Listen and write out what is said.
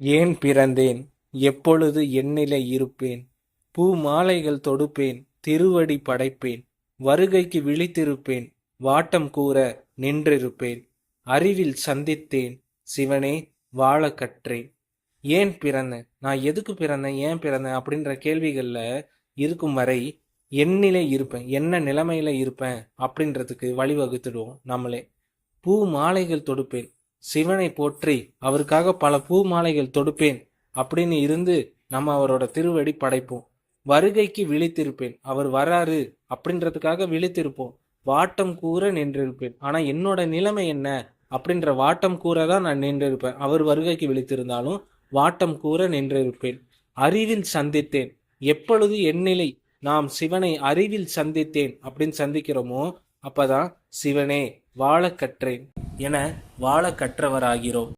ஏன் பிறந்தேன்? எப்பொழுது எண்ணிலை இருப்பேன்? பூ மாலைகள் தொடுப்பேன் திருவடி படைப்பேன் வருகைக்கு விழித்திருப்பேன் வாட்டம் கூற நின்றிருப்பேன் அறிவில் சந்தித்தேன் சிவனே வாழ கற்றேன் ஏன் பிறந்தேன்? நான் எதுக்கு பிறந்தேன்? ஏன் பிறந்தேன்? அப்படின்ற கேள்விகள்ல இருக்கும் வரை எண்ணிலை இருப்பேன் என்ன நிலைமையில இருப்பேன் அப்படின்றதுக்கு வழிவகுத்துடுவோம் நம்மளே. பூ மாலைகள் தொடுப்பேன் சிவனை போற்றி அவருக்காக பல பூ மாலைகள் தொடுப்பேன் அப்படின்னு இருந்து நம்ம அவரோட திருவடி படைப்போம். வருகைக்கு விழித்திருப்பேன் அவர் வராரு அப்படின்றதுக்காக விழித்திருப்போம். வாட்டம் கூற நின்றிருப்பேன் ஆனா என்னோட நிலைமை என்ன அப்படின்ற வாட்டம் கூற தான் நான் நின்றிருப்பேன். அவர் வருகைக்கு விழித்திருந்தாலும் வாட்டம் கூற நின்றிருப்பேன். அறிவில் சந்தித்தேன் எப்பொழுது எண்ணிலை நாம் சிவனை அறிவில் சந்தித்தேன் அப்படின்னு சந்திக்கிறோமோ அப்பதான் சிவனே வாழ கற்றேன் என வாழ கற்றவராகிறோம்.